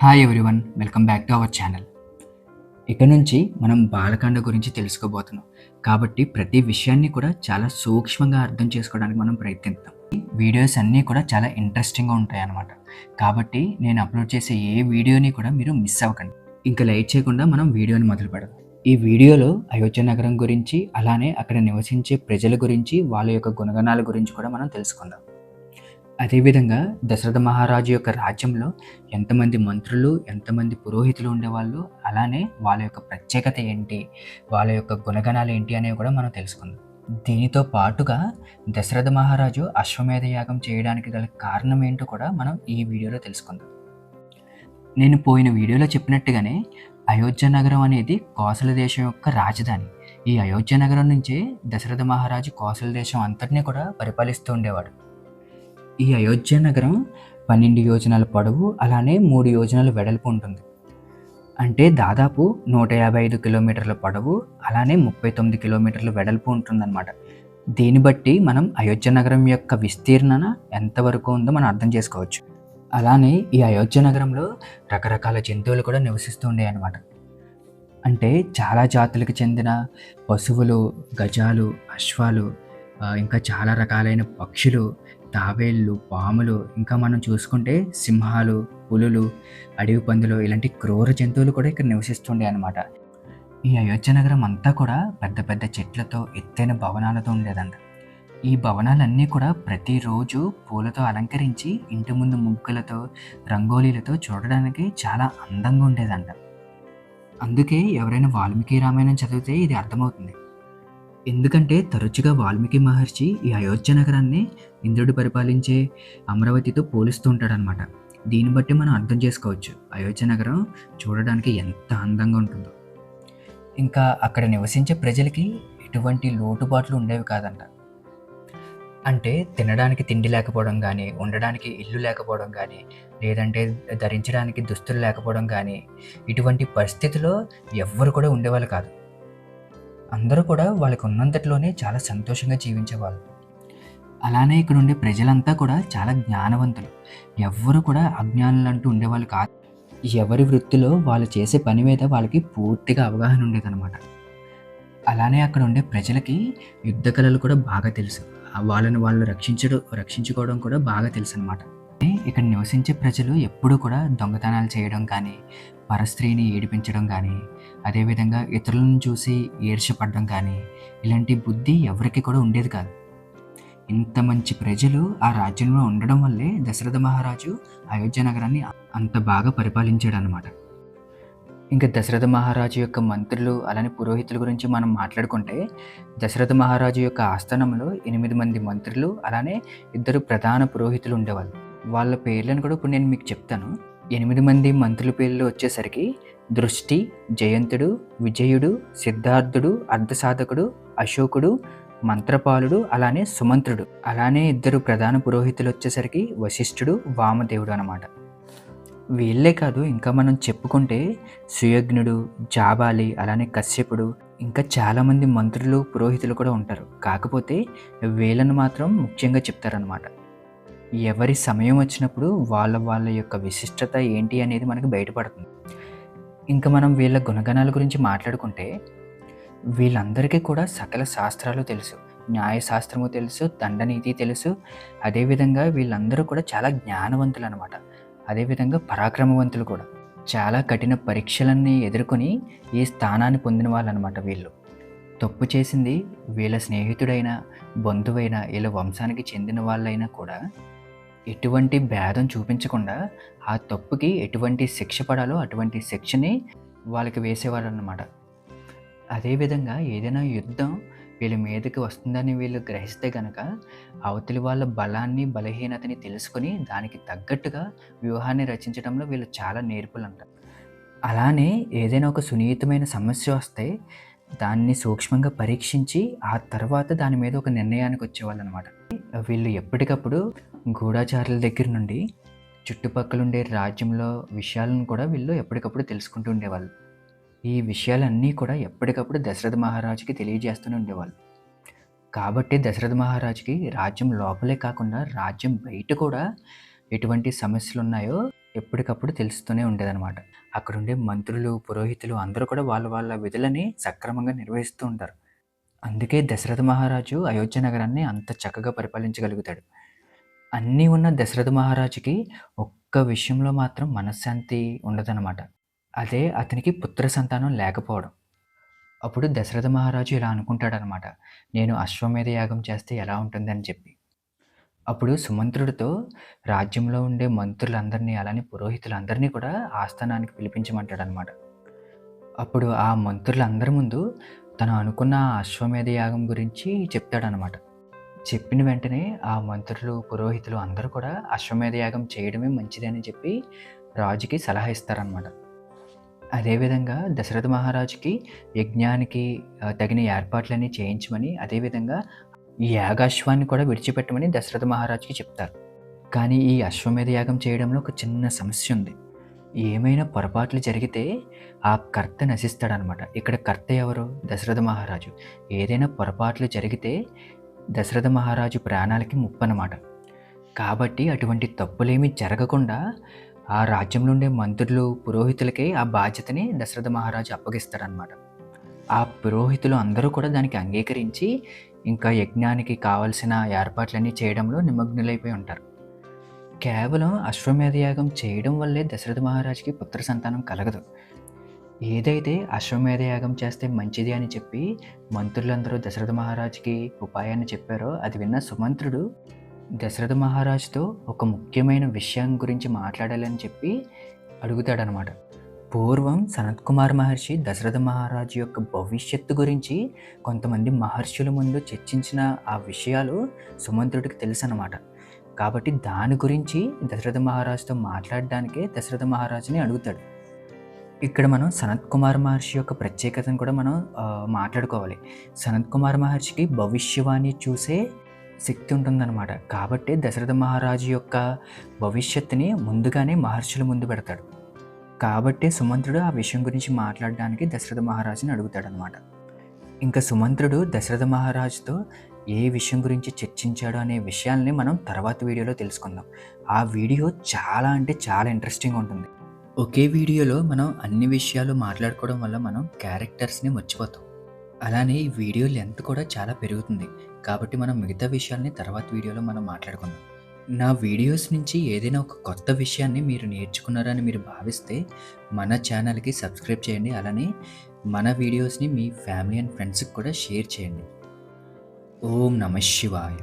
Hi everyone welcome back to our channel ఇక నుంచి మనం బాలకాండ గురించి తెలుసుకోబోతున్నాం. కాబట్టి ప్రతి విషయాన్ని కూడా చాలా సూక్ష్మంగా అర్థం చేసుకోవడానికి మనం ప్రయత్నిద్దాం. వీడియోస్ అన్నీ కూడా చాలా ఇంట్రెస్టింగ్గా ఉంటాయి అన్నమాట కాబట్టి నేను అప్లోడ్ చేసే ఏ వీడియోని కూడా మీరు మిస్ అవ్వకండి. ఇంకా లైట్ చేయకుండా మనం వీడియోని మొదలు పెడదాం. ఈ వీడియోలో అయోధ్య నగరం గురించి అలానే అక్కడ నివసించే ప్రజల గురించి వాళ్ళ యొక్క గుణగణాల గురించి కూడా మనం తెలుసుకుందాం. అదేవిధంగా దశరథ మహారాజు యొక్క రాజ్యంలో ఎంతమంది మంత్రులు ఎంతమంది పురోహితులు ఉండేవాళ్ళు అలానే వాళ్ళ యొక్క ప్రత్యేకత ఏంటి వాళ్ళ యొక్క గుణగణాలు ఏంటి అనేవి కూడా మనం తెలుసుకుందాం. దీనితో పాటుగా దశరథ మహారాజు అశ్వమేధ యాగం చేయడానికి గల కారణం ఏంటో కూడా మనం ఈ వీడియోలో తెలుసుకుందాం. నేను పోయిన వీడియోలో చెప్పినట్టుగానే అయోధ్య నగరం అనేది కోసల దేశం యొక్క రాజధాని. ఈ అయోధ్య నగరం నుంచే దశరథ మహారాజు కోసల దేశం అంతటినీ కూడా పరిపాలిస్తూ ఉండేవాడు. ఈ అయోధ్య నగరం పన్నెండు యోజనాల పొడవు అలానే మూడు యోజనాల వెడల్పు ఉంటుంది. అంటే దాదాపు నూట యాభై ఐదు కిలోమీటర్ల పొడవు అలానే ముప్పై తొమ్మిది కిలోమీటర్ల వెడల్పు ఉంటుందన్నమాట. దీన్ని బట్టి మనం అయోధ్య నగరం యొక్క విస్తీర్ణన ఎంతవరకు ఉందో మనం అర్థం చేసుకోవచ్చు. అలానే ఈ అయోధ్య నగరంలో రకరకాల జంతువులు కూడా నివసిస్తూ ఉండేవి అనమాట అంటే చాలా జాతులకు చెందిన పశువులు గజాలు అశ్వాలు ఇంకా చాలా రకాలైన పక్షులు తాబేళ్ళు పాములు ఇంకా మనం చూసుకుంటే సింహాలు పులులు అడవి పందులు ఇలాంటి క్రూర జంతువులు కూడా ఇక్కడ నివసిస్తుండే అనమాట ఈ అయోధ్య నగరం అంతా కూడా పెద్ద పెద్ద చెట్లతో ఎత్తైన భవనాలతో ఉండేదంట. ఈ భవనాలన్నీ కూడా ప్రతిరోజు పూలతో అలంకరించి ఇంటి ముందు ముగ్గులతో రంగోలీలతో చూడడానికి చాలా అందంగా ఉండేదంట. అందుకే ఎవరైనా వాల్మీకి రామాయణం చదివితే ఇది అర్థమవుతుంది. ఎందుకంటే తరచుగా వాల్మీకి మహర్షి ఈ అయోధ్య నగరాన్ని ఇంద్రుడు పరిపాలించే అమరావతితో పోలుస్తూ ఉంటాడనమాట దీన్ని బట్టి మనం అర్థం చేసుకోవచ్చు. అయోధ్య నగరం చూడడానికి ఎంత అందంగా ఉంటుందో. ఇంకా అక్కడ నివసించే ప్రజలకి ఎటువంటి లోటుపాట్లు ఉండేవి కాదంట. అంటే తినడానికి తిండి లేకపోవడం కానీ ఉండడానికి ఇల్లు లేకపోవడం కానీ లేదంటే ధరించడానికి దుస్తులు లేకపోవడం కానీ ఇటువంటి పరిస్థితిలో ఎవ్వరు కూడా ఉండేవాళ్ళు కాదు. అందరూ కూడా వాళ్ళకి ఉన్నంతట్లోనే చాలా సంతోషంగా జీవించేవాళ్ళు. అలానే ఇక్కడ ఉండే ప్రజలంతా కూడా చాలా జ్ఞానవంతులు. ఎవ్వరు కూడా అజ్ఞానులు అంటూ ఉండేవాళ్ళు కాదు. ఎవరి వృత్తిలో వాళ్ళు చేసే పని మీద వాళ్ళకి పూర్తిగా అవగాహన ఉండేదన్నమాట. అలానే అక్కడ ఉండే ప్రజలకి యుద్ధ కళలు కూడా బాగా తెలుసు. వాళ్ళని వాళ్ళు రక్షించడం రక్షించుకోవడం కూడా బాగా తెలుసు అనమాట ఇక్కడ నివసించే ప్రజలు ఎప్పుడూ కూడా దొంగతనాలు చేయడం కానీ పరస్త్రీని ఏడిపించడం కానీ అదేవిధంగా ఇతరులను చూసి ఈర్షపడడం కానీ ఇలాంటి బుద్ధి ఎవరికి కూడా ఉండేది కాదు. ఇంత మంచి ప్రజలు ఆ రాజ్యంలో ఉండడం వల్లే దశరథ మహారాజు అయోధ్య నగరాన్ని అంత బాగా పరిపాలించాడు అనమాట ఇంకా దశరథ మహారాజు యొక్క మంత్రులు అలానే పురోహితుల గురించి మనం మాట్లాడుకుంటే దశరథ మహారాజు యొక్క ఆస్థానంలో ఎనిమిది మంది మంత్రులు అలానే ఇద్దరు ప్రధాన పురోహితులు ఉండేవాళ్ళు. వాళ్ళ పేర్లను కూడా ఇప్పుడు నేను మీకు చెప్తాను. ఎనిమిది మంది మంత్రుల పేర్లు వచ్చేసరికి దృష్టి జయంతుడు విజయుడు సిద్ధార్థుడు అర్ధసాధకుడు అశోకుడు మంత్రపాలుడు అలానే సుమంత్రుడు. అలానే ఇద్దరు ప్రధాన పురోహితులు వచ్చేసరికి వశిష్ఠుడు వామదేవుడు అనమాట వీళ్ళే కాదు ఇంకా మనం చెప్పుకుంటే సుయజ్ఞుడు జాబాలి అలానే కశ్యపుడు ఇంకా చాలామంది మంత్రులు పురోహితులు కూడా ఉంటారు. కాకపోతే వీళ్ళను మాత్రం ముఖ్యంగా చెప్తారనమాట ఎవరి సమయం వచ్చినప్పుడు వాళ్ళ వాళ్ళ యొక్క విశిష్టత ఏంటి అనేది మనకు బయటపడుతుంది. ఇంకా మనం వీళ్ళ గుణగణాల గురించి మాట్లాడుకుంటే వీళ్ళందరికీ కూడా సకల శాస్త్రాలు తెలుసు. న్యాయశాస్త్రము తెలుసు దండనీతి తెలుసు. అదేవిధంగా వీళ్ళందరూ కూడా చాలా జ్ఞానవంతులు అనమాట అదేవిధంగా పరాక్రమవంతులు కూడా. చాలా కఠిన పరీక్షలన్నీ ఎదుర్కొని ఈ స్థానాన్ని పొందిన వాళ్ళనమాట వీళ్ళు. తప్పు చేసింది వీళ్ళ స్నేహితుడైనా బంధువైన వీళ్ళ వంశానికి చెందిన వాళ్ళైనా కూడా ఎటువంటి భేదం చూపించకుండా ఆ తప్పుకి ఎటువంటి శిక్ష పడాలో అటువంటి శిక్షని వాళ్ళకి వేసేవారు అన్నమాట అదేవిధంగా ఏదైనా యుద్ధం వీళ్ళ మీదకి వస్తుందని వీళ్ళు గ్రహిస్తే కనుక అవతలి వాళ్ళ బలాన్ని బలహీనతని తెలుసుకొని దానికి తగ్గట్టుగా వ్యూహాన్ని రచించడంలో వీళ్ళు చాలా నేర్పులంట. అలానే ఏదైనా ఒక సున్నితమైన సమస్య వస్తే దాన్ని సూక్ష్మంగా పరీక్షించి ఆ తర్వాత దాని మీద ఒక నిర్ణయానికి వచ్చేవాళ్ళు అనమాట వీళ్ళు ఎప్పటికప్పుడు గూఢాచారుల దగ్గర నుండి చుట్టుపక్కల ఉండే రాజ్యంలో విషయాలను కూడా వీళ్ళు ఎప్పటికప్పుడు తెలుసుకుంటూ ఉండేవాళ్ళు. ఈ విషయాలన్నీ కూడా ఎప్పటికప్పుడు దశరథ మహారాజుకి తెలియజేస్తూనే ఉండేవాళ్ళు. కాబట్టి దశరథ మహారాజుకి రాజ్యం లోపలే కాకుండా రాజ్యం బయట కూడా ఎటువంటి సమస్యలు ఉన్నాయో ఎప్పటికప్పుడు తెలుస్తూనే ఉండేదన్నమాట. అక్కడుండే మంత్రులు పురోహితులు అందరూ కూడా వాళ్ళ వాళ్ళ విధులని సక్రమంగా నిర్వహిస్తూ ఉంటారు. అందుకే దశరథ మహారాజు అయోధ్య నగరాన్ని అంత చక్కగా పరిపాలించగలుగుతాడు. అన్నీ ఉన్న దశరథ మహారాజుకి ఒక్క విషయంలో మాత్రం మనశ్శాంతి ఉండదన్నమాట. అదే అతనికి పుత్ర సంతానం లేకపోవడం. అప్పుడు దశరథ మహారాజు ఇలా అనుకుంటాడనమాట నేను అశ్వమేధ యాగం చేస్తే ఎలా ఉంటుందని చెప్పి. అప్పుడు సుమంత్రుడితో రాజ్యంలో ఉండే మంత్రులందరినీ అలానే పురోహితులందరినీ కూడా ఆస్థానానికి పిలిపించమంటాడనమాట అప్పుడు ఆ మంత్రులందరి ముందు తను అనుకున్న అశ్వమేధ యాగం గురించి చెప్తాడనమాట చెప్పిన వెంటనే ఆ మంత్రులు పురోహితులు అందరూ కూడా అశ్వమేధ యాగం చేయడమే మంచిదని చెప్పి రాజుకి సలహా ఇస్తారనమాట అదేవిధంగా దశరథ మహారాజుకి యజ్ఞానికి తగిన ఏర్పాట్లన్నీ చేయించమని అదేవిధంగా ఈ యాగాశ్వాన్ని కూడా విడిచిపెట్టమని దశరథ మహారాజుకి చెప్తారు. కానీ ఈ అశ్వమేధ యాగం చేయడంలో ఒక చిన్న సమస్య ఉంది. ఏమైనా పొరపాట్లు జరిగితే ఆ కర్త నశిస్తాడనమాట ఇక్కడ కర్త ఎవరు? దశరథ మహారాజు. ఏదైనా పొరపాట్లు జరిగితే దశరథ మహారాజు ప్రాణాలకి ముప్పనమాట. కాబట్టి అటువంటి తప్పులేమీ జరగకుండా ఆ రాజ్యంలో ఉండే మంత్రులు పురోహితులకే ఆ బాధ్యతని దశరథ మహారాజు అప్పగిస్తాడనమాట ఆ పురోహితులు అందరూ కూడా దానికి అంగీకరించి ఇంకా యజ్ఞానికి కావలసిన ఏర్పాట్లన్నీ చేయడంలో నిమగ్నులైపోయి ఉంటారు. కేవలం అశ్వమేధ యాగం చేయడం వల్లే దశరథ మహారాజుకి పుత్ర సంతానం కలగదు. ఏదైతే అశ్వమేధ యాగం చేస్తే మంచిది అని చెప్పి మంత్రులందరూ దశరథ మహారాజుకి ఉపాయాన్ని చెప్పారో అది విన్న సుమంత్రుడు దశరథ మహారాజుతో ఒక ముఖ్యమైన విషయం గురించి మాట్లాడాలని చెప్పి అడుగుతాడనమాట. పూర్వం సనత్ కుమార్ మహర్షి దశరథ మహారాజు యొక్క భవిష్యత్తు గురించి కొంతమంది మహర్షుల ముందు చర్చించిన ఆ విషయాలు సుమంత్రుడికి తెలుసు అనమాట కాబట్టి దాని గురించి దశరథ మహారాజుతో మాట్లాడడానికే దశరథ మహారాజుని అడుగుతాడు. ఇక్కడ మనం సనత్ కుమార్ మహర్షి యొక్క ప్రత్యేకతను కూడా మనం మాట్లాడుకోవాలి. సనత్ కుమార్ మహర్షికి భవిష్యవాణి చూసే శక్తి ఉంటుందన్నమాట. కాబట్టి దశరథ మహారాజు యొక్క భవిష్యత్తుని ముందుగానే మహర్షుల ముందు పెడతాడు. కాబట్టి సుమంత్రుడు ఆ విషయం గురించి మాట్లాడడానికి దశరథ మహారాజుని అడుగుతాడనమాట ఇంకా సుమంత్రుడు దశరథ మహారాజుతో ఏ విషయం గురించి చర్చించాడు అనే విషయాల్ని మనం తర్వాత వీడియోలో తెలుసుకుందాం. ఆ వీడియో చాలా అంటే చాలా ఇంట్రెస్టింగ్ ఉంటుంది. ఒకే వీడియోలో మనం అన్ని విషయాలు మాట్లాడుకోవడం వల్ల మనం క్యారెక్టర్స్ని మర్చిపోతాం. అలానే ఈ వీడియో లెంత్ కూడా చాలా పెరుగుతుంది. కాబట్టి మనం మిగతా విషయాల్ని తర్వాత వీడియోలో మనం మాట్లాడుకుందాం. నా వీడియోస్ నుంచి ఏదైనా ఒక కొత్త విషయాన్ని మీరు నేర్చుకున్నారని మీరు భావిస్తే మన ఛానల్కి సబ్స్క్రైబ్ చేయండి. అలానే మన వీడియోస్ని మీ ఫ్యామిలీ అండ్ ఫ్రెండ్స్కి కూడా షేర్ చేయండి. ఓం నమ శివాయ.